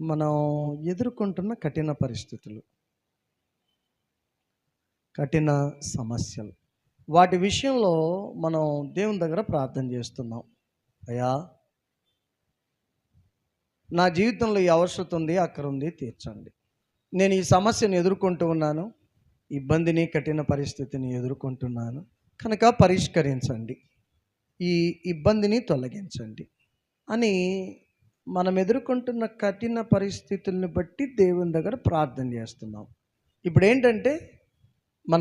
మనం ఎదుర్కొంటున్న కఠిన పరిస్థితులు కఠిన సమస్యలు. వాటి విషయంలో మనం దేవుని దగ్గర ప్రార్థన చేస్తున్నాం. అయ్యా నా జీవితంలో ఈ అవసరం ఉంది అక్కడ ఉంది తీర్చండి. నేను ఈ సమస్యను ఎదుర్కొంటూ ఉన్నాను ఇబ్బందిని కఠిన పరిస్థితిని ఎదుర్కొంటున్నాను. కనుక పరిష్కరించండి. ఈ ఇబ్బందిని తొలగించండి అని మనం ఎదుర్కొంటున్న కఠిన పరిస్థితుల్ని బట్టి దేవుని దగ్గర ప్రార్థన చేస్తున్నాం. ఇప్పుడు ఏంటంటే మన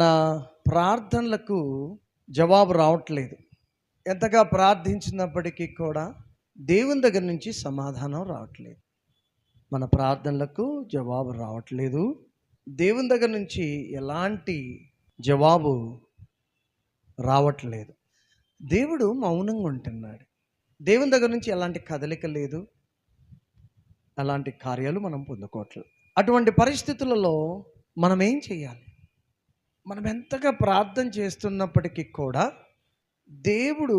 ప్రార్థనలకు జవాబు రావట్లేదు. ఎంతగా ప్రార్థించినప్పటికీ కూడా దేవుని దగ్గర నుంచి సమాధానం రావట్లేదు. మన ప్రార్థనలకు జవాబు రావట్లేదు. దేవుని దగ్గర నుంచి ఎలాంటి జవాబు రావట్లేదు. దేవుడు మౌనంగా ఉంటున్నాడు. దేవుని దగ్గర నుంచి ఎలాంటి కదలిక లేదు. అలాంటి కార్యాలు మనం పొందుకోవట్లేదు అటువంటి పరిస్థితులలో మనం ఏం చేయాలి? మనం ఎంతగా ప్రార్థన చేస్తున్నప్పటికీ కూడా దేవుడు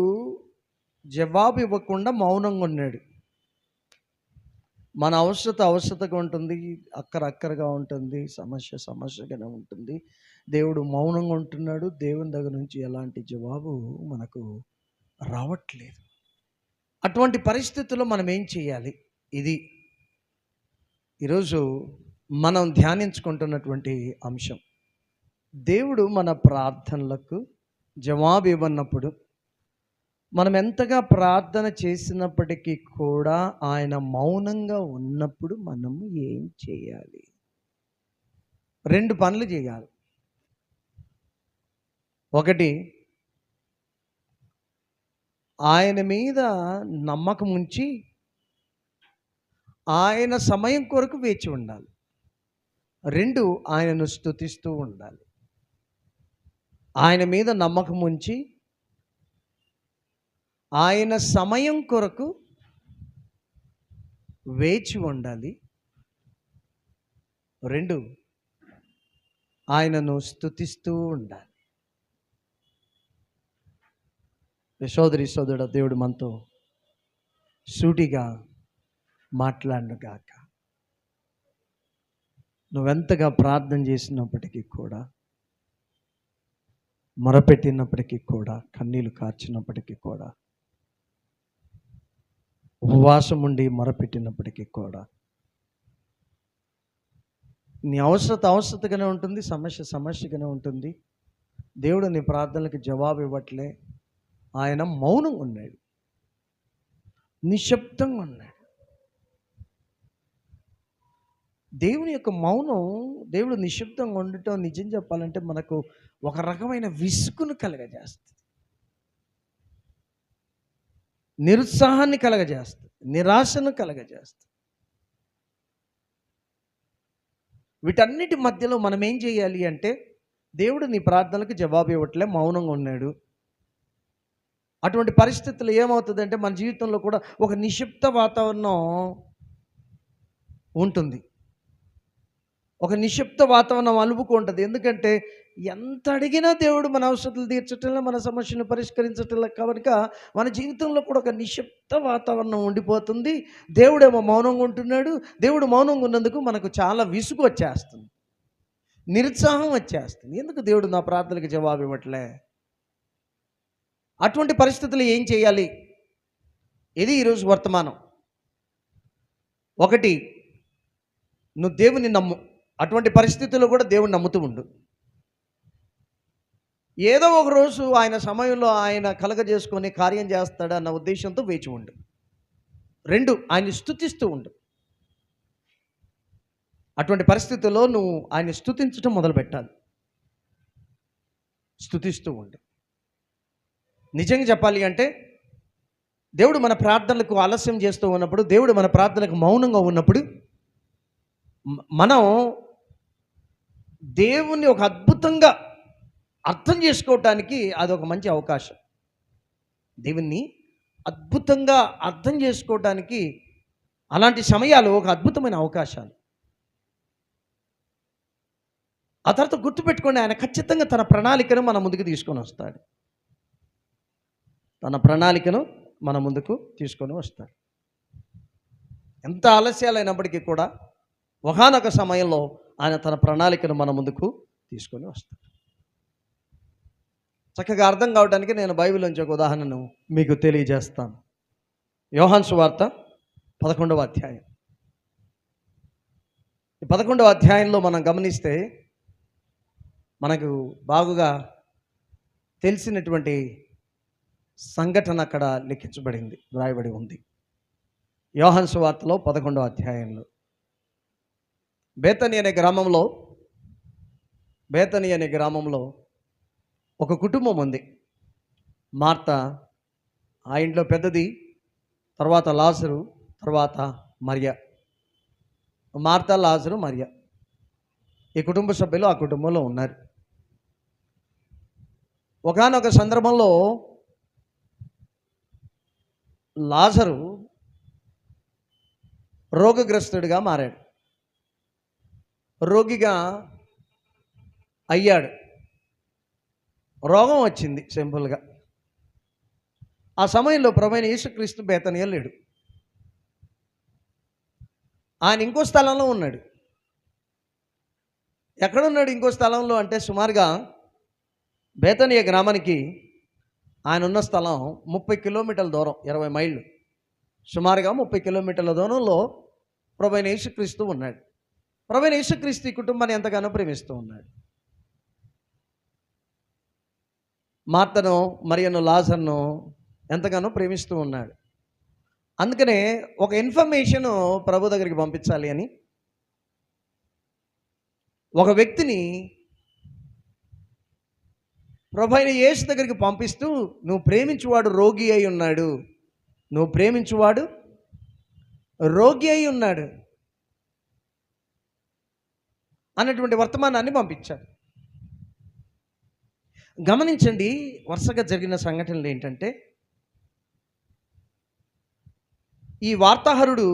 జవాబు ఇవ్వకుండా మౌనంగా ఉన్నాడు. మన అవసరత అవసరతగా ఉంటుంది అక్కర అక్కరగా ఉంటుంది సమస్య సమస్యగానే ఉంటుంది. దేవుడు మౌనంగా ఉంటున్నాడు. దేవుని దగ్గర నుంచి ఎలాంటి జవాబు మనకు రావట్లేదు. అటువంటి పరిస్థితుల్లో మనం ఏం చేయాలి? ఇది ఈరోజు మనం ధ్యానించుకుంటున్నటువంటి అంశం. దేవుడు మన ప్రార్థనలకు జవాబు ఇవ్వనప్పుడు మనం ఎంతగా ప్రార్థన చేసినప్పటికీ కూడా ఆయన మౌనంగా ఉన్నప్పుడు మనం ఏం చేయాలి? రెండు పనులు చేయాలి. ఒకటి ఆయన మీద నమ్మకం ఉంచి ఆయన సమయం కొరకు వేచి ఉండాలి. రెండు ఆయనను స్థుతిస్తూ ఉండాలి. ఆయన మీద నమ్మకం ఉంచి ఆయన సమయం కొరకు వేచి ఉండాలి. రెండు ఆయనను స్థుతిస్తూ ఉండాలి. సోదరి సోదరుడు దేవుడు మనతో సూటిగా మాట్లాడినగాక నువ్వెంతగా ప్రార్థన చేసినప్పటికీ కూడా మొరపెట్టినప్పటికీ కూడా కన్నీళ్ళు కార్చినప్పటికీ కూడా ఉపవాసం ఉండి మొరపెట్టినప్పటికీ కూడా నీ అవసరత అవసరతగానే ఉంటుంది సమస్య సమస్యగానే ఉంటుంది. దేవుడు నీ ప్రార్థనలకు జవాబు ఇవ్వట్లే. ఆయన మౌనంగా ఉన్నాడు. నిశ్శబ్దంగా ఉన్నాడు. దేవుని యొక్క మౌనం దేవుడు నిశ్శబ్దంగా ఉండటం నిజం చెప్పాలంటే మనకు ఒక రకమైన విసుగును కలగజేస్తుంది. నిరుత్సాహాన్ని కలగజేస్తుంది. నిరాశను కలగజేస్తుంది. వీటన్నిటి మధ్యలో మనం ఏం చేయాలి అంటే దేవుడు నీ ప్రార్థనలకు జవాబు ఇవ్వట్లే మౌనంగా ఉన్నాడు. అటువంటి పరిస్థితులు ఏమవుతుందంటే మన జీవితంలో కూడా ఒక నిశ్శబ్ద వాతావరణం ఉంటుంది. ఒక నిశ్శబ్ద వాతావరణం అలుపుకుంటుంది ఎందుకంటే ఎంత అడిగినా దేవుడు మన అవసరాలు తీర్చటంలో మన సమస్యను పరిష్కరించటంలో కనుక మన జీవితంలో కూడా ఒక నిశ్శబ్ద వాతావరణం ఉండిపోతుంది. దేవుడేమో మౌనంగా ఉంటున్నాడు. దేవుడు మౌనంగా ఉన్నందుకు మనకు చాలా విసుగు వచ్చేస్తుంది. నిరుత్సాహం వచ్చేస్తుంది. ఎందుకు దేవుడు నా ప్రార్థనలకు జవాబు ఇవ్వట్లే? అటువంటి పరిస్థితులు ఏం చేయాలి? ఇది ఈరోజు వర్తమానం. ఒకటి నువ్వు దేవుని నమ్ము. అటువంటి పరిస్థితుల్లో కూడా దేవుని నమ్ముతూ ఉండు. ఏదో ఒక రోజు ఆయన సమయంలో ఆయన కలగజేసుకొని కార్యం చేస్తాడన్న ఉద్దేశంతో వేచి ఉండు. రెండు ఆయన్ని స్థుతిస్తూ ఉండు. అటువంటి పరిస్థితుల్లో నువ్వు ఆయన్ని స్థుతించడం మొదలు పెట్టాలి స్థుతిస్తూ ఉండు. నిజంగా చెప్పాలి అంటే దేవుడు మన ప్రార్థనలకు ఆలస్యం చేస్తూ ఉన్నప్పుడు దేవుడు మన ప్రార్థనలకు మౌనంగా ఉన్నప్పుడు మనం దేవుణ్ణి ఒక అద్భుతంగా అర్థం చేసుకోవటానికి అది ఒక మంచి అవకాశం. దేవుణ్ణి అద్భుతంగా అర్థం చేసుకోవటానికి అలాంటి సమయాలు ఒక అద్భుతమైన అవకాశాలు. ఆ తర్వాత గుర్తుపెట్టుకోండి ఆయన ఖచ్చితంగా తన ప్రణాళికను మన ముందుకు తీసుకొని వస్తాడు. తన ప్రణాళికను మన ముందుకు తీసుకొని వస్తాడు. ఎంత ఆలస్యాలైనప్పటికీ కూడా ఒకనొక సమయంలో ఆయన తన ప్రణాళికను మన ముందుకు తీసుకొని వస్తాడు. చక్కగా అర్థం కావడానికి నేను బైబిల్ నుంచి ఒక ఉదాహరణను మీకు తెలియజేస్తాను. యోహాన్సు వార్త పదకొండవ అధ్యాయం. ఈ పదకొండవ అధ్యాయంలో మనం గమనిస్తే మనకు బాగుగా తెలిసినటువంటి సంఘటన అక్కడ లిఖించబడింది వ్రాయబడి ఉంది. యోహాన్ వార్తలో పదకొండవ అధ్యాయంలో. బేతని అనే గ్రామంలో బేతని అనే గ్రామంలో ఒక కుటుంబం ఉంది. మార్త ఆ ఇంట్లో పెద్దది తర్వాత లాసరు తర్వాత మరియ. మార్త లాజరు మరియ. ఈ కుటుంబ సభ్యులు ఆ కుటుంబంలో ఉన్నారు. ఒకనొక సందర్భంలో లాజరు రోగగ్రస్తుడిగా మారాడు. రోగిగా అయ్యాడు. రోగం వచ్చింది సింపుల్గా ఆ సమయంలో ప్రభైన యేసుక్రీస్తు బేతనీయ లేడు ఆయన ఇంకో స్థలంలో ఉన్నాడు. ఎక్కడున్నాడు ఇంకో స్థలంలో అంటే సుమారుగా బేతనీయ గ్రామానికి ఆయన ఉన్న స్థలం ముప్పై కిలోమీటర్ల దూరం ఇరవై మైళ్ళు. సుమారుగా ముప్పై కిలోమీటర్ల దూరంలో ప్రభైన యేసుక్రీస్తు ఉన్నాడు. ప్రభైన యేసుక్రీస్తు ఈ కుటుంబాన్ని ఎంతగానో ప్రేమిస్తూ ఉన్నాడు. మార్తను మరియను లాజర్ను ఎంతగానో ప్రేమిస్తూ ఉన్నాడు. అందుకనే ఒక ఇన్ఫర్మేషన్ ప్రభు దగ్గరికి పంపించాలి అని ఒక వ్యక్తిని ప్రభు అయిన యేసు దగ్గరికి పంపిస్తూ నువ్వు ప్రేమించువాడు రోగి అయి ఉన్నాడు. నువ్వు ప్రేమించువాడు రోగి అయి ఉన్నాడు. అన్నటువంటి వర్తమానాన్ని పంపించాడు. గమనించండి వరుసగా జరిగిన సంఘటనలు ఏంటంటే ఈ వార్తాహరుడు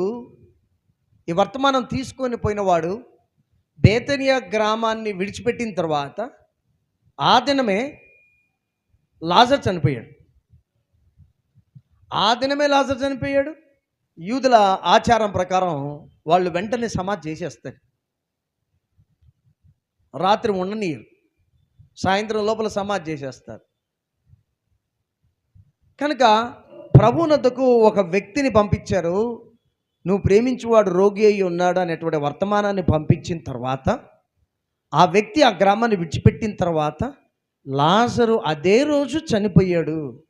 ఈ వర్తమానం తీసుకొని పోయినవాడు బేతనియా గ్రామాన్ని విడిచిపెట్టిన తర్వాత ఆ దినమే లాజర్ చనిపోయాడు. ఆ దినమే లాజర్ చనిపోయాడు. యూదుల ఆచారం ప్రకారం వాళ్ళు వెంటనే సమాధి చేసేస్తారు. రాత్రి ఉండనీయరు సాయంత్రం లోపల సమాధి చేసేస్తారు. కనుక ప్రభునద్దకు ఒక వ్యక్తిని పంపించారు. నువ్వు ప్రేమించువాడు రోగి అయి ఉన్నాడు అనేటువంటి వర్తమానాన్ని పంపించిన తర్వాత ఆ వ్యక్తి ఆ గ్రామాన్ని విడిచిపెట్టిన తర్వాత లాజరు అదే రోజు చనిపోయాడు.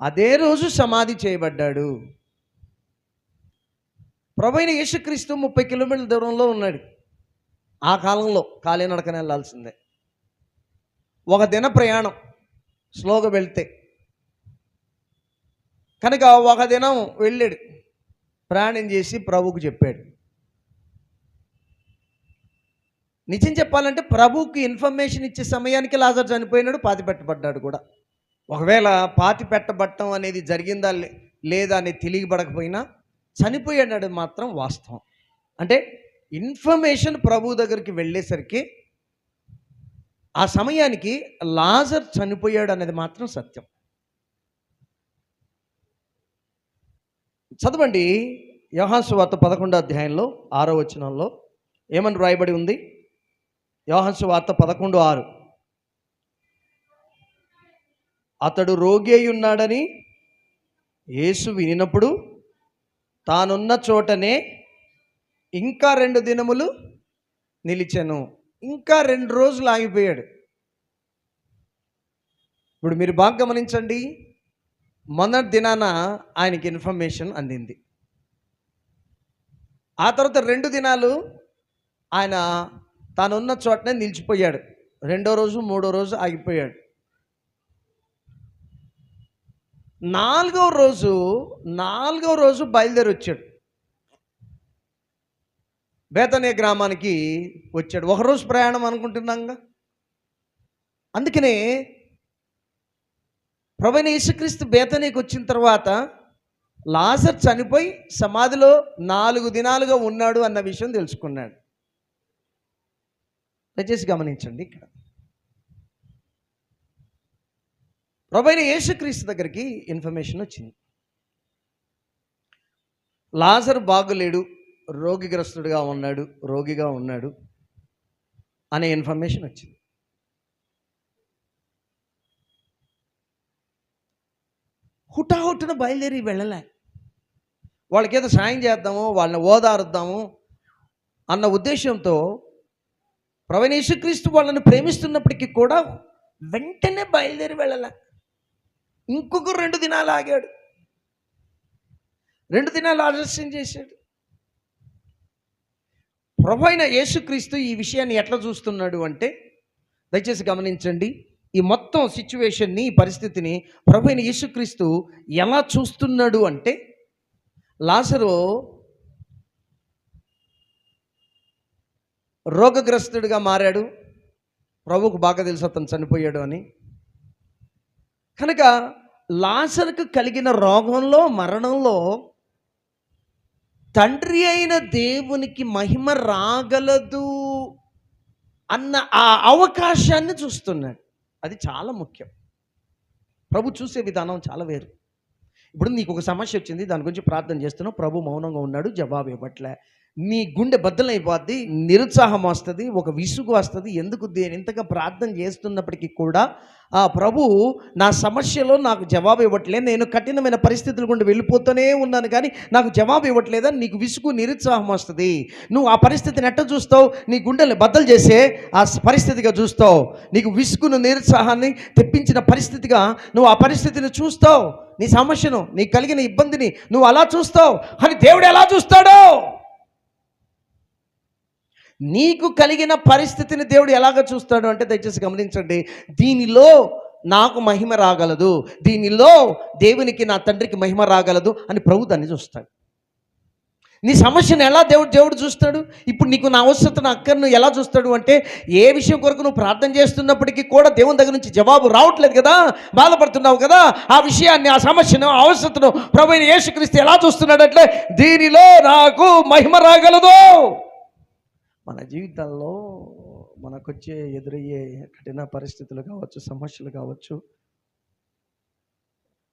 అదే రోజు సమాధి చేయబడ్డాడు. ప్రభైన యేసుక్రీస్తు ముప్పై కిలోమీటర్ల దూరంలో ఉన్నాడు. ఆ కాలంలో కాలినడకన వెళ్ళాల్సిందే. ఒక దిన ప్రయాణం స్లోగా వెళ్తే. కనుక ఒక దినం వెళ్ళాడు. ప్రయాణం చేసి ప్రభుకు చెప్పాడు. నిజం చెప్పాలంటే ప్రభుకి ఇన్ఫర్మేషన్ ఇచ్చే సమయానికి లాజర్ చనిపోయినాడు పాతి పెట్టబడ్డాడు కూడా. ఒకవేళ పాతి పెట్టబట్టం అనేది జరిగిందా లే- లేదా అనేది తెలియబడకపోయినా చనిపోయాడు మాత్రం వాస్తవం. అంటే ఇన్ఫర్మేషన్ ప్రభు దగ్గరికి వెళ్ళేసరికి ఆ సమయానికి లాజర్ చనిపోయాడు అనేది మాత్రం సత్యం. చదవండి యోహాన్సు వార్త పదకొండో అధ్యాయంలో ఆరో వచనంలో. ఏమని రాయబడి ఉంది? యోహాన్సు వార్త పదకొండు ఆరు. అతడు రోగి అయి ఉన్నాడని యేసు వినినప్పుడు తానున్న చోటనే ఇంకా రెండు దినములు నిలిచాను. ఇంకా రెండు రోజులు ఆగిపోయాడు. ఇప్పుడు మీరు బాగా గమనించండి. మొన్నటి దినాన ఆయనకి ఇన్ఫర్మేషన్ అందింది. ఆ తర్వాత రెండు దినాలు ఆయన తానున్న చోటనే నిలిచిపోయాడు. రెండో రోజు మూడో రోజు ఆగిపోయాడు. నాలుగో రోజు నాలుగో రోజు బయలుదేరి వచ్చాడు బేతనే గ్రామానికి వచ్చాడు. ఒక రోజు ప్రయాణం అనుకుంటున్నాంగా? అందుకనే ప్రభుని యేసుక్రీస్తు బేతనీకి వచ్చిన తర్వాత లాజర్ చనిపోయి సమాధిలో నాలుగు దినాలుగా ఉన్నాడు అన్న విషయం తెలుసుకున్నాడు. దయచేసి గమనించండి ఇక్కడ. ప్రభైన యేసుక్రీస్తు దగ్గరికి ఇన్ఫర్మేషన్ వచ్చింది. లాజర్ బాగులేడు. రోగిగ్రస్తుడిగా ఉన్నాడు రోగిగా ఉన్నాడు అనే ఇన్ఫర్మేషన్ వచ్చింది. హుటాహుట్టున బయలుదేరి వెళ్ళలే. వాళ్ళకేదో సాయం చేద్దాము వాళ్ళని ఓదారుద్దాము అన్న ఉద్దేశంతో ప్రవీణ వాళ్ళని ప్రేమిస్తున్నప్పటికీ కూడా వెంటనే బయలుదేరి వెళ్ళలే. ఇంకొక రెండు దినాలు ఆగాడు. రెండు దినాలు ఆలస్యం చేశాడు. ప్రభు అయిన యేసుక్రీస్తు ఈ విషయాన్ని ఎట్లా చూస్తున్నాడు అంటే దయచేసి గమనించండి ఈ మొత్తం సిచ్యువేషన్ని ఈ పరిస్థితిని ప్రభు అయిన యేసుక్రీస్తు ఎలా చూస్తున్నాడు అంటే లాసరు రోగగ్రస్తుడిగా మారాడు ప్రభుకు బాగా తెలుసు అతను చనిపోయాడు అని. కనుక లాసరుకు కలిగిన రోగంలో మరణంలో తండ్రి అయిన దేవునికి మహిమ రాగలదు అన్న ఆ అవకాశాన్ని చూస్తున్నాడు. అది చాలా ముఖ్యం. ప్రభు చూసే విధానం చాలా వేరు. ఇప్పుడు నీకు ఒక సమస్య వచ్చింది దాని గురించి ప్రార్థన చేస్తున్నావు ప్రభు మౌనంగా ఉన్నాడు జవాబు ఇవ్వట్లే. నీ గుండె బద్దలైపోద్ది నిరుత్సాహం వస్తుంది ఒక విసుగు వస్తుంది. ఎందుకు దేని? ఇంతగా ప్రార్థన చేస్తున్నప్పటికీ కూడా ఆ ప్రభు నా సమస్యలో నాకు జవాబు ఇవ్వట్లేదు. నేను కఠినమైన పరిస్థితుల గుండా వెళ్ళిపోతూనే ఉన్నాను కానీ నాకు జవాబు ఇవ్వట్లేదా? నీకు విసుగు నిరుత్సాహం వస్తుంది. నువ్వు ఆ పరిస్థితిని ఎట్ట చూస్తావు? నీ గుండెల్ని బద్దలు చేసే ఆ పరిస్థితిగా చూస్తావు. నీకు విసుగును నిరుత్సాహాన్ని తెప్పించిన పరిస్థితిగా నువ్వు ఆ పరిస్థితిని చూస్తావు. నీ సమస్యను నీకు కలిగిన ఇబ్బందిని నువ్వు అలా చూస్తావు. అని దేవుడు ఎలా చూస్తాడో? నీకు కలిగిన పరిస్థితిని దేవుడు ఎలాగ చూస్తాడు అంటే దయచేసి గమనించండి. దీనిలో నాకు మహిమ రాగలదు. దీనిలో దేవునికి నా తండ్రికి మహిమ రాగలదు అని ప్రభు దాన్ని చూస్తాడు. నీ సమస్యను ఎలా దేవుడు దేవుడు చూస్తాడు? ఇప్పుడు నీకు నా అవసరతను అక్కర్ను ఎలా చూస్తాడు అంటే ఏ విషయం కొరకు నువ్వు ప్రార్థన చేస్తున్నప్పటికీ కూడా దేవుని దగ్గర నుంచి జవాబు రావట్లేదు కదా? బాధపడుతున్నావు కదా? ఆ విషయాన్ని ఆ సమస్యను ఆ అవసరతను ప్రభు యేసుక్రీస్తు ఎలా చూస్తున్నాడంటే దీనిలో నాకు మహిమ రాగలదు. మన జీవితంలో మనకొచ్చే ఎదురయ్యే కఠిన పరిస్థితులు కావచ్చు సమస్యలు కావచ్చు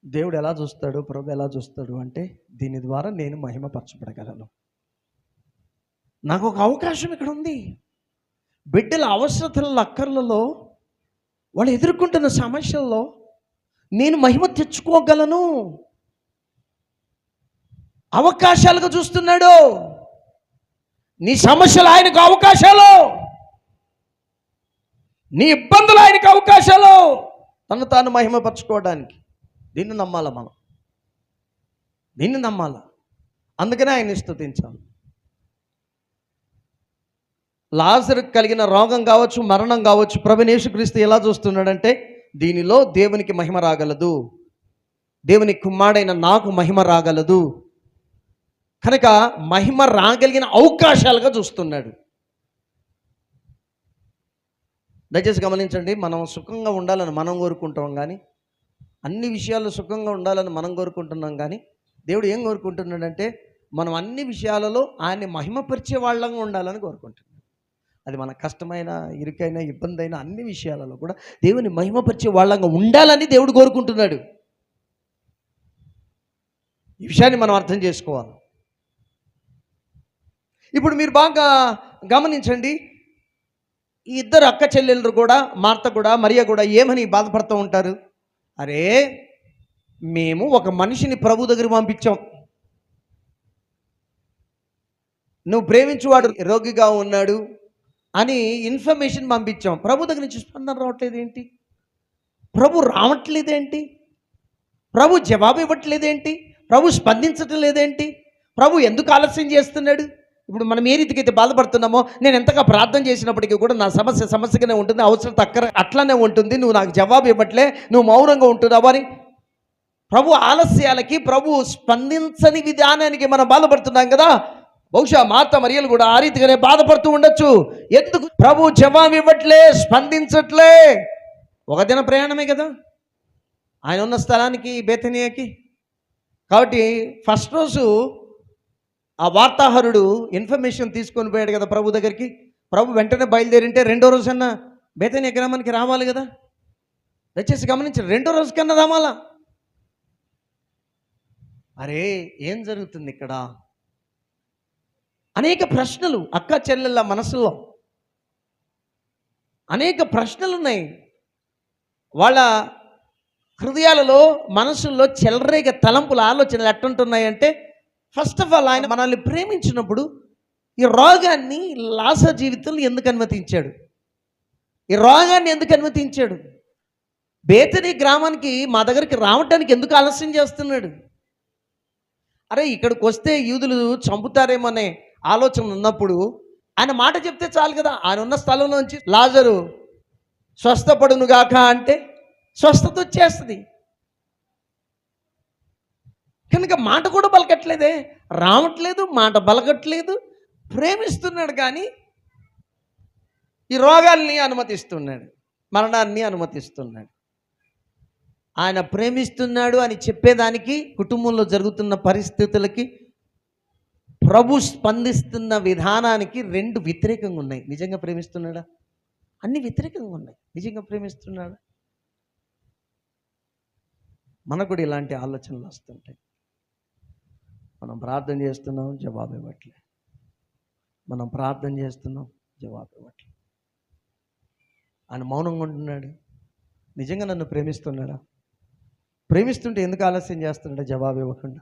దేవుడు ఎలా చూస్తాడు ప్రభు ఎలా చూస్తాడు అంటే దీని ద్వారా నేను మహిమపరచబడగలను. నాకు ఒక అవకాశం ఇక్కడ ఉంది. బిడ్డల అవసరతల అక్కర్లలో వాళ్ళు ఎదుర్కొంటున్న సమస్యల్లో నేను మహిమ తెచ్చుకోగలను. అవకాశాలుగా చూస్తున్నాడు. నీ సమస్యలు ఆయనకు అవకాశాలు. నీ ఇబ్బందులు ఆయనకు అవకాశాలు. తను తాను మహిమపరచుకోవడానికి దీన్ని నమ్మాలా మనం. దీన్ని నమ్మాలా. అందుకనే ఆయన్ని స్థుతించాలి లాజరుకు కలిగిన రోగం కావచ్చు మరణం కావచ్చు ప్రభునేసుక్రీస్తు ఎలా చూస్తున్నాడంటే దీనిలో దేవునికి మహిమ రాగలదు. దేవుని కుమారుడైన నాకు మహిమ రాగలదు. కనుక మహిమ రాగలిగిన అవకాశాలుగా చూస్తున్నాడు. దయచేసి గమనించండి మనం సుఖంగా ఉండాలని మనం కోరుకుంటాం కానీ అన్ని విషయాల్లో సుఖంగా ఉండాలని మనం కోరుకుంటున్నాం కానీ దేవుడు ఏం కోరుకుంటున్నాడంటే మనం అన్ని విషయాలలో ఆయన్ని మహిమపరిచే వాళ్ళంగా ఉండాలని కోరుకుంటున్నాం అది మన కష్టమైన ఇరుకైన ఇబ్బంది అయిన అన్ని విషయాలలో కూడా దేవుని మహిమపరిచే వాళ్ళంగా ఉండాలని దేవుడు కోరుకుంటున్నాడు. ఈ విషయాన్ని మనం అర్థం చేసుకోవాలి. ఇప్పుడు మీరు బాగా గమనించండి. ఈ ఇద్దరు అక్క చెల్లెళ్ళు కూడా మార్త కూడా మరియ కూడా ఏమని బాధపడుతూ ఉంటారు? అరే మేము ఒక మనిషిని ప్రభు దగ్గర పంపించాం. నువ్వు ప్రేమించువాడు రోగిగా ఉన్నాడు అని ఇన్ఫర్మేషన్ పంపించాం. ప్రభు దగ్గర నుంచి స్పందన రావట్లేదు ఏంటి? ప్రభు రావట్లేదేంటి ప్రభు జవాబు ఇవ్వట్లేదేంటి ప్రభు స్పందించటం లేదేంటి ప్రభు ఎందుకు ఆలస్యం చేస్తున్నాడు? ఇప్పుడు మనం ఏ రీతికైతే బాధపడుతున్నామో నేను ఎంతగా ప్రార్థన చేసినప్పటికీ కూడా నా సమస్య సమస్యగానే ఉంటుంది అవసరం తక్కువ అట్లానే ఉంటుంది. నువ్వు నాకు జవాబు ఇవ్వట్లే నువ్వు మౌనంగా ఉంటున్నావు అని. ప్రభు ఆలస్యాలకి ప్రభు స్పందించని విధానానికి మనం బాధపడుతున్నాం కదా. బహుశా మాత మరియలు కూడా ఆ రీతిగానే బాధపడుతూ ఉండొచ్చు. ఎందుకు? ప్రభు జవాబు ఇవ్వట్లే స్పందించట్లే. ఒక దిన ప్రయాణమే కదా. ఆయన ఉన్న స్థలానికి బేతనీయకి. కాబట్టి ఫస్ట్ రోజు ఆ వార్తాహరుడు ఇన్ఫర్మేషన్ తీసుకొని పోయాడు కదా ప్రభు దగ్గరికి. ప్రభు వెంటనే బయలుదేరింటే రెండో రోజన్నా బేతనియా గ్రామానికి రావాలి కదా? దయచేసి గమనించండి రెండో రోజు కన్నా రామాలా? అరే ఏం జరుగుతుంది ఇక్కడ? అనేక ప్రశ్నలు అక్క చెల్లెళ్ళ మనసులో అనేక ప్రశ్నలు ఉన్నాయి వాళ్ళ హృదయాలలో మనసుల్లో చెలరేగ తలంపుల ఆలోచనలు ఎట్టుంటున్నాయంటే ఫస్ట్ ఆఫ్ ఆల్ ఆయన మనల్ని ప్రేమించినప్పుడు ఈ రోగాన్ని లాస జీవితంలో ఎందుకు అనుమతించాడు? ఈ రోగాన్ని ఎందుకు అనుమతించాడు? బేతని గ్రామానికి మా దగ్గరికి రావటానికి ఎందుకు ఆలస్యం చేస్తున్నాడు? అరే ఇక్కడికి వస్తే యూదులు చంపుతారేమనే ఆలోచన ఉన్నప్పుడు ఆయన మాట చెప్తే చాలు కదా ఆయన ఉన్న స్థలంలోంచి లాజరు స్వస్థపడునుగాక అంటే స్వస్థత వచ్చేస్తుంది. కనుక మాట కూడా పలకట్లేదే. రావట్లేదు మాట పలకట్లేదు. ప్రేమిస్తున్నాడు కానీ ఈ రోగాల్ని అనుమతిస్తున్నాడు మరణాన్ని అనుమతిస్తున్నాడు. ఆయన ప్రేమిస్తున్నాడు అని చెప్పేదానికి కుటుంబంలో జరుగుతున్న పరిస్థితులకి ప్రభు స్పందిస్తున్న విధానానికి రెండు వ్యతిరేకంగా ఉన్నాయి. నిజంగా ప్రేమిస్తున్నాడా? అన్ని వ్యతిరేకంగా ఉన్నాయి. నిజంగా ప్రేమిస్తున్నాడా? మనకు కూడా ఇలాంటి ఆలోచనలు వస్తుంటాయి. మనం ప్రార్థన చేస్తున్నాం జవాబు ఇవ్వట్లే. మనం ప్రార్థన చేస్తున్నాం జవాబు ఇవ్వట్లే. ఆయన మౌనంగా ఉంటున్నాడు. నిజంగా నన్ను ప్రేమిస్తున్నాడా? ప్రేమిస్తుంటే ఎందుకు ఆలస్యం చేస్తున్నాడా? జవాబు ఇవ్వకుండా.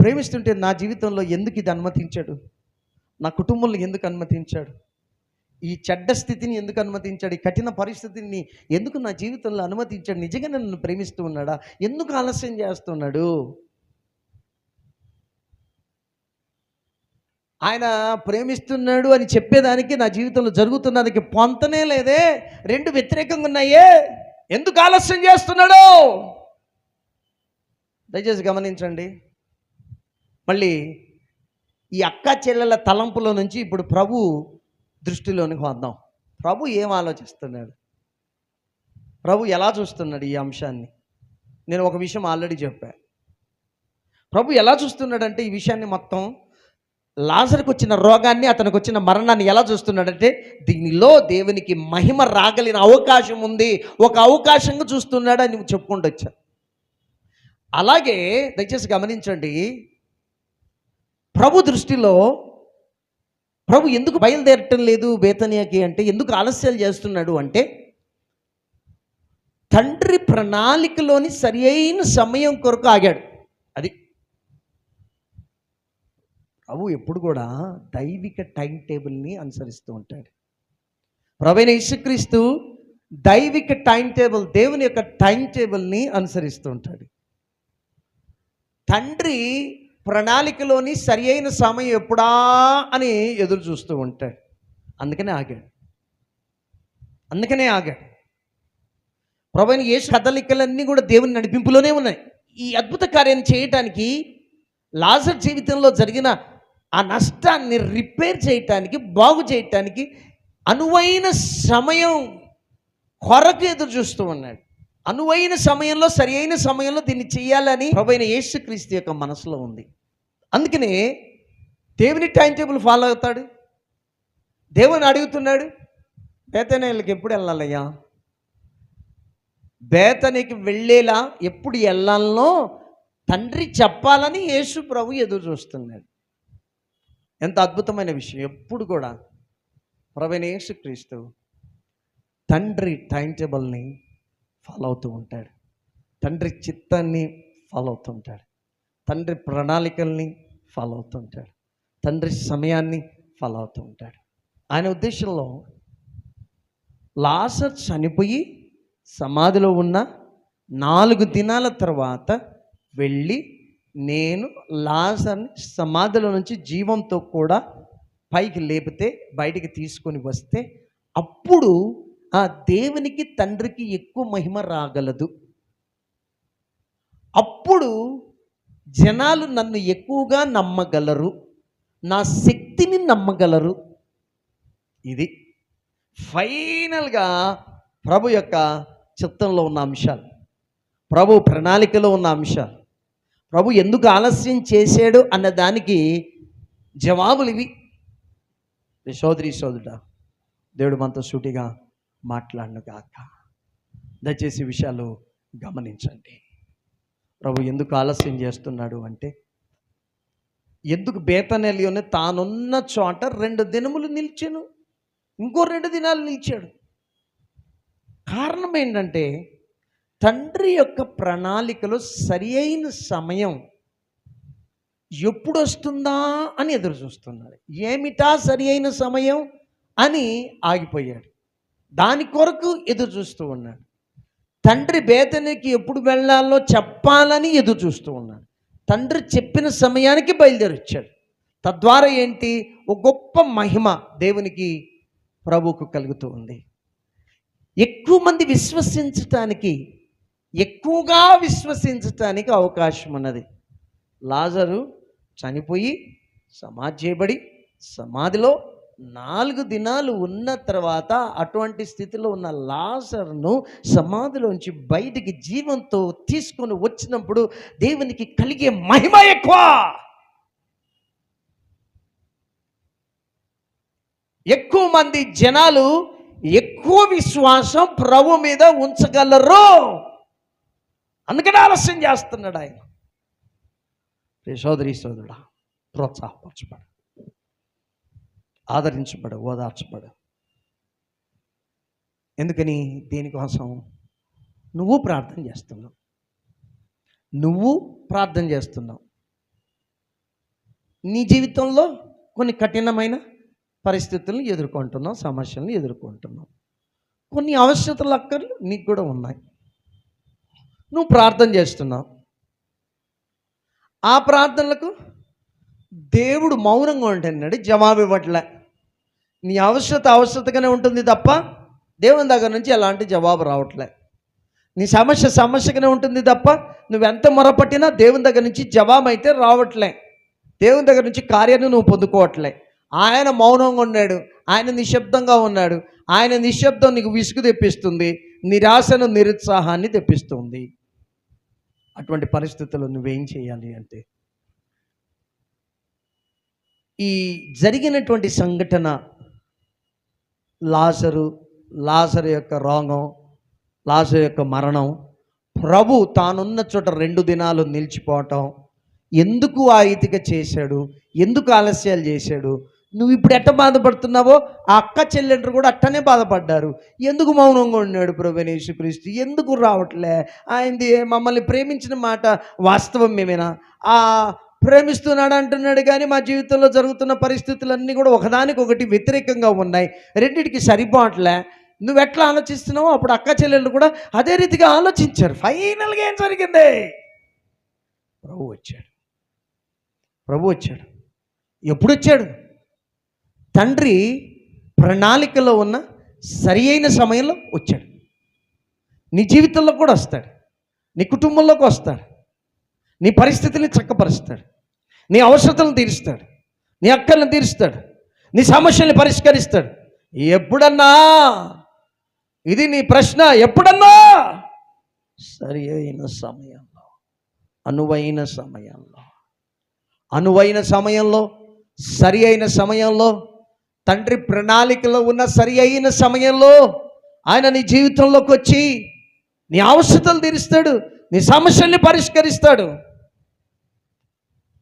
ప్రేమిస్తుంటే నా జీవితంలో ఎందుకు ఇది అనుమతించాడు? నా కుటుంబంలో ఎందుకు అనుమతించాడు? ఈ చెడ్డ స్థితిని ఎందుకు అనుమతించాడు? ఈ కఠిన పరిస్థితిని ఎందుకు నా జీవితంలో అనుమతించాడు? నిజంగా నన్ను ప్రేమిస్తూ ఉన్నాడా? ఎందుకు ఆలస్యం చేస్తున్నాడు? ఆయన ప్రేమిస్తున్నాడు అని చెప్పేదానికి నా జీవితంలో జరుగుతున్నదానికి పొంతనే లేదే రెండు వ్యతిరేకంగా ఉన్నాయే. ఎందుకు ఆలస్యం చేస్తున్నాడు? దయచేసి గమనించండి. మళ్ళీ ఈ అక్క చెల్లెల తలంపులో నుంచి ఇప్పుడు ప్రభు దృష్టిలోనికి వద్దాం. ప్రభు ఏం ఆలోచిస్తున్నాడు? ప్రభు ఎలా చూస్తున్నాడు ఈ అంశాన్ని? నేను ఒక విషయం ఆల్రెడీ చెప్పాను ప్రభు ఎలా చూస్తున్నాడంటే ఈ విషయాన్ని మొత్తం లాజర్కు వచ్చిన రోగాన్ని అతనికి వచ్చిన మరణాన్ని ఎలా చూస్తున్నాడంటే దీనిలో దేవునికి మహిమ రాగలిన అవకాశం ఉంది. ఒక అవకాశంగా చూస్తున్నాడు అని చెప్పుకుంటూ వచ్చా. అలాగే దయచేసి గమనించండి ప్రభు దృష్టిలో ప్రభు ఎందుకు బయలుదేరటం లేదు బేతనియాకి అంటే ఎందుకు ఆలస్యాలు చేస్తున్నాడు అంటే తండ్రి ప్రణాళికలోని సరి అయిన సమయం కొరకు ఆగాడు. అది ప్రభు ఎప్పుడు కూడా దైవిక టైం టేబుల్ని అనుసరిస్తూ ఉంటాడు. ప్రవీణ యేసుక్రీస్తు దైవిక టైం టేబుల్ దేవుని యొక్క టైం టేబుల్ని అనుసరిస్తూ ఉంటాడు. తండ్రి ప్రణాళికలోని సరి అయిన సమయం ఎప్పుడా అని ఎదురు చూస్తూ ఉంటాడు. అందుకనే ఆగాడు. అందుకనే ఆగాడు. ప్రభు యేసు కదలికలన్నీ కూడా దేవుని నడిపింపులోనే ఉన్నాయి. ఈ అద్భుత కార్యాన్ని చేయటానికి లాజర్ జీవితంలో జరిగిన ఆ నష్టాన్ని రిపేర్ చేయటానికి బాగు చేయటానికి అనువైన సమయం కొరకు ఎదురు చూస్తూ ఉన్నాడు. అనువైన సమయంలో సరి అయిన సమయంలో దీన్ని చేయాలని ప్రభైన యేసుక్రీస్తు యొక్క మనసులో ఉంది. అందుకనే దేవుని టైం టేబుల్ ఫాలో అవుతాడు. దేవుని అడుగుతున్నాడు బేతనేళ్ళకి ఎప్పుడు వెళ్ళాలయ్యా? బేతనికి వెళ్ళేలా ఎప్పుడు వెళ్ళాలనో తండ్రి చెప్పాలని యేసు ప్రభు ఎదురు చూస్తున్నాడు. ఎంత అద్భుతమైన విషయం. ఎప్పుడు కూడా ప్రవీణేశు క్రీస్తు తండ్రి టైం టేబుల్ని ఫాలో అవుతూ ఉంటాడు. తండ్రి చిత్తాన్ని ఫాలో అవుతూ ఉంటాడు. తండ్రి ప్రణాళికల్ని ఫాలో అవుతుంటాడు తండ్రి సమయాన్ని ఫాలో అవుతూ ఉంటాడు. ఆయన ఉద్దేశంలో లాసర్ చనిపోయి సమాధిలో ఉన్న నాలుగు దినాల తర్వాత వెళ్ళి నేను లాజర్ని సమాధిలో నుంచి జీవంతో కూడా పైకి లేపితే బయటికి తీసుకొని వస్తే అప్పుడు ఆ దేవునికి తండ్రికి ఎక్కువ మహిమ రాగలదు. అప్పుడు జనాలు నన్ను ఎక్కువగా నమ్మగలరు. నా శక్తిని నమ్మగలరు. ఇది ఫైనల్గా ప్రభు యొక్క చిత్తంలో ఉన్న అంశాలు. ప్రభు ప్రణాళికలో ఉన్న అంశాలు. ప్రభు ఎందుకు ఆలస్యం చేశాడు అన్న దానికి జవాబులు ఇవి. సోదరి సోదరుడ దేవుడు మనతో సూటిగా మాట్లాడను కాక దయచేసి విషయాలు గమనించండి. ప్రభు ఎందుకు ఆలస్యం చేస్తున్నాడు అంటే ఎందుకు బేతనెలియోని తానున్న చోట రెండు దినములు నిలిచాను ఇంకో రెండు దినాలు నిలిచాడు. కారణం ఏంటంటే తండ్రి యొక్క ప్రణాళికలో సరి అయిన సమయం ఎప్పుడు వస్తుందా అని ఎదురు చూస్తున్నాడు. ఏమిటా సరి అయిన సమయం? అని ఆగిపోయాడు. దాని కొరకు ఎదురు చూస్తూ ఉన్నాడు. తండ్రి బేతనికి ఎప్పుడు వెళ్ళాలో చెప్పాలని ఎదురు చూస్తూ ఉన్నాడు. తండ్రి చెప్పిన సమయానికి బయలుదేరొచ్చాడు. తద్వారా ఏంటి? ఒక గొప్ప మహిమ దేవునికి ప్రభువుకు కలుగుతూ ఉంది. ఎక్కువ మంది విశ్వసించటానికి ఎక్కువగా విశ్వసించటానికి అవకాశం ఉన్నది లాజరు చనిపోయి సమాధి చేయబడి సమాధిలో నాలుగు దినాలు ఉన్న తర్వాత అటువంటి స్థితిలో ఉన్న లాజర్ను సమాధిలోంచి బయటికి జీవంతో తీసుకొని వచ్చినప్పుడు దేవునికి కలిగే మహిమ ఎక్కువ. ఎక్కువ మంది జనాలు ఎక్కువ విశ్వాసం ప్రభు మీద ఉంచగలరు. అందుకని ఆలస్యం చేస్తున్నాడు ఆయన. సోదరి సోదరుడా ప్రోత్సాహపరచబడు. ఆదరించబడు ఓదార్చబడు. ఎందుకని? దేనికోసం? నువ్వు ప్రార్థన చేస్తున్నావు. నువ్వు ప్రార్థన చేస్తున్నావు. నీ జీవితంలో కొన్ని కఠినమైన పరిస్థితులను ఎదుర్కొంటున్నావు సమస్యలను ఎదుర్కొంటున్నావు. కొన్ని అవసరతలు అక్కర్లు నీకు కూడా ఉన్నాయి. నువ్వు ప్రార్థన చేస్తున్నావు. ఆ ప్రార్థనలకు దేవుడు మౌనంగా ఉంటున్నాడు జవాబు ఇవ్వట్లే. నీ అవసరత అవసరతగానే ఉంటుంది తప్ప దేవుని దగ్గర నుంచి ఎలాంటి జవాబు రావట్లే. నీ సమస్య సమస్యగానే ఉంటుంది తప్ప నువ్వెంత మొరపట్టినా దేవుని దగ్గర నుంచి జవాబు అయితే రావట్లే. దేవుని దగ్గర నుంచి కార్యాన్ని నువ్వు పొందుకోవట్లే. ఆయన మౌనంగా ఉన్నాడు ఆయన నిశ్శబ్దంగా ఉన్నాడు ఆయన నిశ్శబ్దం నీకు విసుగు తెప్పిస్తుంది. నిరాశను నిరుత్సాహాన్ని తెప్పిస్తుంది. అటువంటి పరిస్థితుల్లో నువ్వేం చేయాలి అంటే ఈ జరిగినటువంటి సంఘటన లాసరు లాసరు యొక్క రోగం లాసరు యొక్క మరణం ప్రభు తానున్న చోట రెండు దినాలు నిలిచిపోవటం ఎందుకు ఆ ఇతిక చేశాడు ఎందుకు ఆలస్యాలు చేశాడు నువ్వు ఇప్పుడు ఎట్ట బాధపడుతున్నావో ఆ అక్క చెల్లెండ్రు కూడా అట్టనే బాధపడ్డారు. ఎందుకు మౌనంగా ఉన్నాడు ప్రభు క్రీస్తు ఎందుకు రావట్లే? ఆయనది మమ్మల్ని ప్రేమించిన మాట వాస్తవం మేమేనా? ఆ ప్రేమిస్తున్నాడు అంటున్నాడు కానీ మా జీవితంలో జరుగుతున్న పరిస్థితులన్నీ కూడా ఒకదానికి ఒకటి వ్యతిరేకంగా ఉన్నాయి. రెండింటికి సరిపోవట్లే. నువ్వు ఎట్లా ఆలోచిస్తున్నావో అప్పుడు అక్క చెల్లెళ్ళు కూడా అదే రీతిగా ఆలోచించారు. ఫైనల్గా ఏం జరిగింది? ప్రభు వచ్చాడు. ప్రభు వచ్చాడు. ఎప్పుడు వచ్చాడు? తండ్రి ప్రణాళికలో ఉన్న సరి అయిన సమయంలో వచ్చాడు. నీ జీవితంలో కూడా వస్తాడు. నీ కుటుంబంలోకి వస్తాడు. నీ పరిస్థితిని చక్కపరుస్తాడు. నీ అవసరతలను తీరుస్తాడు. నీ అక్కలను తీరుస్తాడు. నీ సమస్యల్ని పరిష్కరిస్తాడు. ఎప్పుడన్నా ఇది నీ ప్రశ్న ఎప్పుడన్నా సరి అయిన సమయంలో అనువైన సమయంలో అనువైన సమయంలో సరి అయిన సమయంలో తండ్రి ప్రణాళికలో ఉన్న సరి అయిన సమయంలో ఆయన నీ జీవితంలోకి వచ్చి నీ అవసరతలు తీరుస్తాడు నీ సమస్యల్ని పరిష్కరిస్తాడు.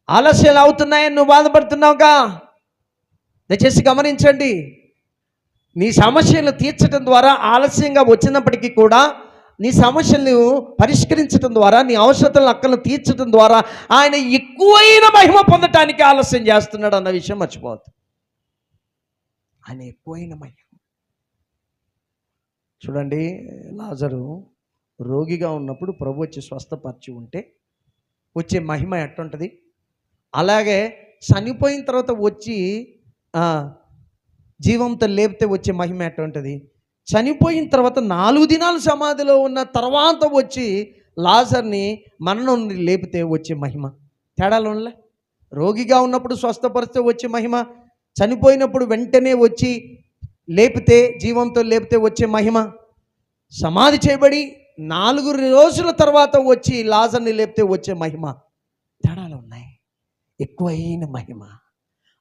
ఆలస్యాలు అవుతున్నాయని నువ్వు బాధపడుతున్నావుగా? దయచేసి గమనించండి. నీ సమస్యలు తీర్చడం ద్వారా ఆలస్యంగా వచ్చినప్పటికీ కూడా నీ సమస్యలను పరిష్కరించడం ద్వారా నీ అవసరతలను అక్కలను తీర్చడం ద్వారా ఆయన ఎక్కువైన మహిమ పొందటానికి ఆలస్యం చేస్తున్నాడు అన్న విషయం మర్చిపోవద్దు. ఆయన ఎక్కువైన మహిమ. చూడండి లాజరు రోగిగా ఉన్నప్పుడు ప్రభు వచ్చి స్వస్థపరిచి ఉంటే వచ్చే మహిమ ఎట్టుంటుంది? అలాగే చనిపోయిన తర్వాత వచ్చి జీవంతో లేపితే వచ్చే మహిమ ఎట్టుంటుంది? చనిపోయిన తర్వాత నాలుగు దినాలు సమాధిలో ఉన్న తర్వాత వచ్చి లాజర్ని మరణం నుండి లేపితే వచ్చే మహిమ. తేడాలు ఉండలే రోగిగా ఉన్నప్పుడు స్వస్థపరిస్తే వచ్చే మహిమ చనిపోయినప్పుడు వెంటనే వచ్చి లేపితే జీవంతో లేపితే వచ్చే మహిమ. సమాధి చేయబడి నాలుగు రోజుల తర్వాత వచ్చి లాజర్ని లేపితే వచ్చే మహిమ. తేడాలు ఉన్నాయి. ఎక్కువైన మహిమ.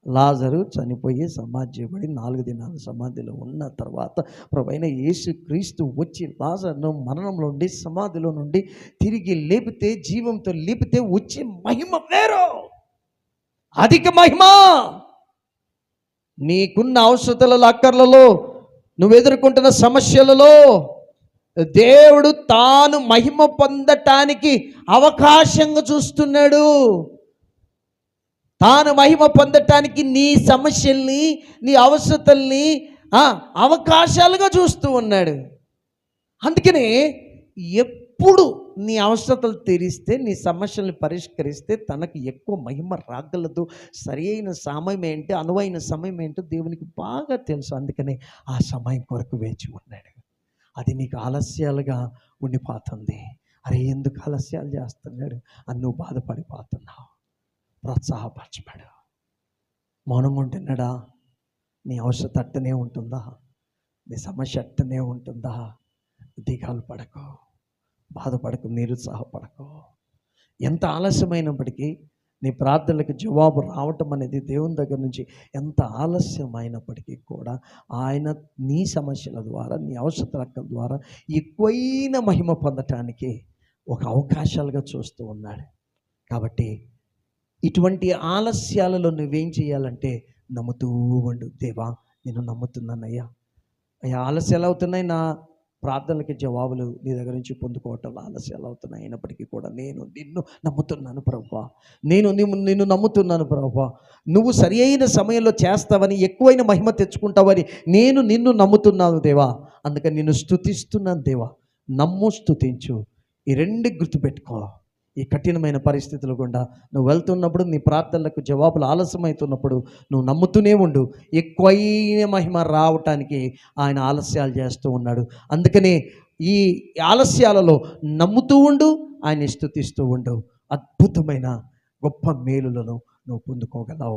లాజరు చనిపోయి సమాధి చేయబడి నాలుగు దినాలు సమాధిలో ఉన్న తర్వాత ప్రభైన యేసు క్రీస్తు వచ్చి లాజర్ను మరణంలో నుండి సమాధిలో నుండి తిరిగి లేపితే జీవంతో లేపితే వచ్చే మహిమ వేరు. అధిక మహిమ. నీకున్న అవసరతల అక్కర్లలో నువ్వు ఎదుర్కొంటున్న సమస్యలలో దేవుడు తాను మహిమ పొందటానికి అవకాశంగా చూస్తున్నాడు. తాను మహిమ పొందటానికి నీ సమస్యల్ని నీ అవసరతల్ని అవకాశాలుగా చూస్తూ ఉన్నాడు. అందుకనే ఎప్పుడు నీ అవసరతలు తీరిస్తే నీ సమస్యల్ని పరిష్కరిస్తే తనకు ఎక్కువ మహిమ రాగలదు. సరి అయిన సమయం ఏంటి అనువైన సమయం ఏంటో దేవునికి బాగా తెలుసు. అందుకనే ఆ సమయం కొరకు వేచి ఉన్నాడు. అది నీకు ఆలస్యాలుగా ఉండిపోతుంది. అరే ఎందుకు ఆలస్యాలు చేస్తున్నాడు? అని నువ్వు బాధపడిపోతున్నావు. ప్రోత్సాహపరచబడు. మౌనంగా ఉంటున్నాడా? నీ అవసరం అట్టనే ఉంటుందా? నీ సమస్య అట్టనే ఉంటుందా? దిగాలు పడకు. బాధపడకు నిరుత్సాహపడకు. ఎంత ఆలస్యమైనప్పటికీ నీ ప్రార్థనలకు జవాబు రావటం అనేది దేవుని దగ్గర నుంచి ఎంత ఆలస్యమైనప్పటికీ కూడా ఆయన నీ సమస్యల ద్వారా నీ అవసరతల ద్వారా ఎక్కువైన మహిమ పొందటానికి ఒక అవకాశాలుగా చూస్తూ ఉన్నాడు. కాబట్టి ఇటువంటి ఆలస్యాలలో నువ్వేం చేయాలంటే నమ్ముతూ ఉండు. దేవా నేను నమ్ముతున్నానయ్యా. అయ్యా ఆలస్యాలు అవుతున్నాయి నా ప్రార్థనలకి జవాబులు నీ దగ్గర నుంచి పొందుకోవటం ఆలస్యాలు అవుతున్నాయి. అయినప్పటికీ కూడా నేను నిన్ను నమ్ముతున్నాను ప్రభా. నేను నిన్ను నమ్ముతున్నాను ప్రభా. నువ్వు సరి అయిన సమయంలో చేస్తావని ఎక్కువైన మహిమ తెచ్చుకుంటావని నేను నిన్ను నమ్ముతున్నాను దేవా. అందుకని నిన్ను స్థుతిస్తున్నాను దేవా. నమ్ము స్థుతించు ఈ రెండు గుర్తుపెట్టుకో. ఈ కఠినమైన పరిస్థితులు గుండా నువ్వు వెళ్తున్నప్పుడు నీ ప్రార్థనలకు జవాబులు ఆలస్యమవుతున్నప్పుడు నువ్వు నమ్ముతూనే ఉండు. ఎక్కువైన మహిమ రావటానికి ఆయన ఆలస్యాలు చేస్తూ ఉన్నాడు. అందుకనే ఈ ఆలస్యాలలో నమ్ముతూ ఉండు ఆయన స్థుతిస్తూ ఉండు. అద్భుతమైన గొప్ప మేలులను నువ్వు పొందుకోగలవు.